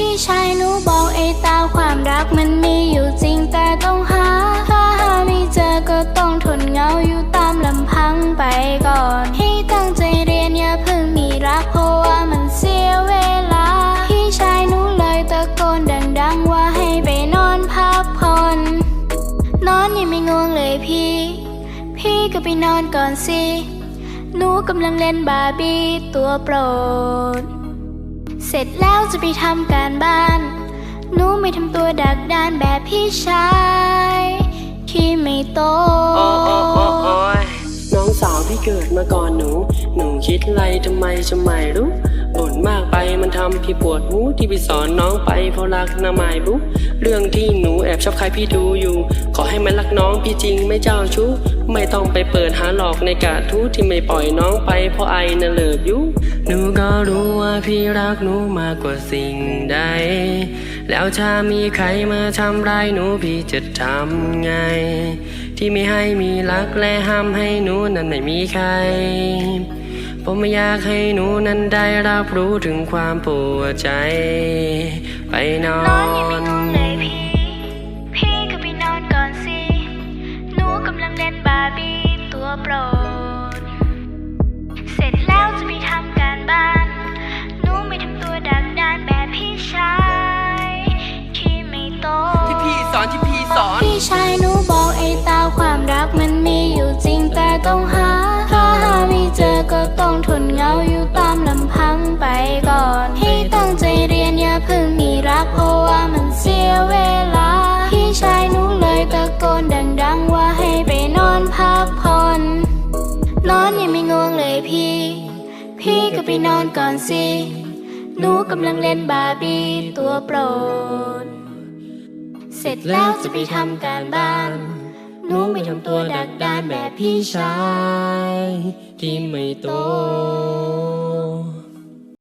พี่ชายหนูบอกไอ้ตาความรักมันมีอยู่จริงแต่ต้องหา ถ้าหาไม่เจอก็ต้องทนเหงาอยู่ตามลำพังไปก่อน ให้ตั้งใจเรียนอย่าเพิ่งมีรักเพราะว่ามันเสียเวลา พี่ชายหนูเลยตะโกนดังๆว่าให้ไปนอนพักผ่อนนอนยังไม่ง่วงเลยพี่ พี่ก็ไปนอนก่อนสิหนูกำลังเล่นบาร์บี้ตัวโปรด เสร็จแล้วจะไปทำการบ้าน หนูไม่ทำตัวดักดานแบบพี่ชาย ที่ไม่โต คิดไรทำไมจะไม่รู้บ่นมากไปมันทำพี่ปวดหูที่พี่สอนน้องไปเพราะรักนะไม่รู้เรื่องที่หนูแอบชอบใครพี่ดูอยู่ ขอให้มันรักน้องพี่จริงไม่เจ้าชู้ไม่ต้องไปเปิดหาหลอกในกาทูที่ไม่ปล่อยน้องไปเพราะไอน่ะเลิกอยู่หนูก็รู้ว่าพี่รักหนูมากกว่าสิ่งใด แล้วถ้ามีใครมาทำร้ายหนูพี่จะทำไง ที่ไม่ให้มีรักและห้ามให้หนูนั้นไม่มีใคร ผมไม่อยากให้หนูนั้นได้รับรู้ถึงความปวดใจ ไปนอนนอนยังไม่ง่วงเลยพี่พี่ก็ไปนอนก่อนสิ หนูกำลังเล่นบาร์บี้ตัวโปรด เสร็จแล้วจะไปทำการบ้าน หนูไม่ทำตัวดักดานแบบพี่ชาย ที่ไม่โตที่พี่สอนที่พี่สอน พี่ก็ไปนอนก่อนสิ หนูกำลังเล่นบาร์บี้ตัวโปรด เสร็จแล้วจะไปทำการบ้าน หนูไม่ทำตัวดักดานแบบพี่ชาย ที่ไม่โต